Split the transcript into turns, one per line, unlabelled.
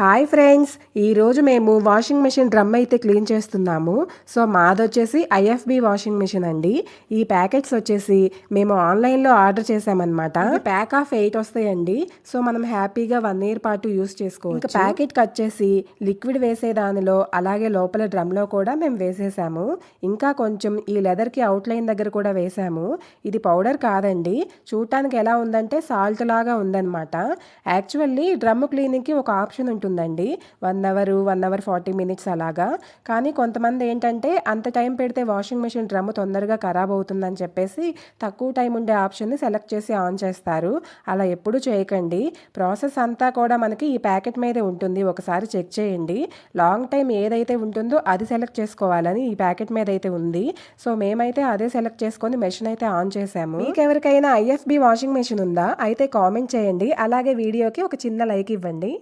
Hi friends ఈరోజు మేము washing machine drum అయితే క్లీన్ చేస్తున్నాము. సో మాది వచ్చేసి ఐఎఫ్బి వాషింగ్ మెషిన్ అండి. ఈ ప్యాకెట్స్ వచ్చేసి మేము ఆన్లైన్లో ఆర్డర్ చేసామన్నమాట ప్యాక్ ఆఫ్ ఎయిట్ వస్తాయండి. సో మనం హ్యాపీగా వన్ ఇయర్ పాటు యూస్ చేసుకోవచ్చు. ఇంకా ప్యాకెట్ కట్ చేసి లిక్విడ్ వేసే దానిలో అలాగే లోపల డ్రమ్లో కూడా మేము వేసేసాము. ఇంకా కొంచెం ఈ లెదర్కి అవుట్లైన్ దగ్గర కూడా వేసాము. ఇది పౌడర్ కాదండి. చూడటానికి ఎలా ఉందంటే సాల్ట్ లాగా ఉందన్నమాట. యాక్చువల్లీ డ్రమ్ క్లీనింగ్కి ఒక ఆప్షన్ ఉంటుందండి. One hour one hour forty minutes అలాగా. కానీ కొంతమంది ఏంటంటే అంత టైం పెడితే వాషింగ్ మెషిన్ డ్రమ్ తొందరగా ఖరాబ్ అవుతుందని చెప్పేసి తక్కువ టైం ఉండే ఆప్షన్ని సెలెక్ట్ చేసి ఆన్ చేస్తారు. అలా ఎప్పుడు చేయకండి. ప్రాసెస్ అంతా కూడా మనకి ఈ ప్యాకెట్ మీదే ఉంటుంది. ఒకసారి చెక్ చేయండి. లాంగ్ టైం ఏదైతే ఉంటుందో అది సెలెక్ట్ చేసుకోవాలని ఈ ప్యాకెట్ మీద అయితే ఉంది. సో మేమైతే అదే సెలెక్ట్ చేసుకొని మెషిన్ అయితే ఆన్ చేసాము మీకు ఎవరికైనా ఐఎఫ్బి వాషింగ్ మెషిన్ ఉందా? అయితే కామెంట్ చేయండి. అలాగే వీడియోకి ఒక చిన్న లైక్ ఇవ్వండి.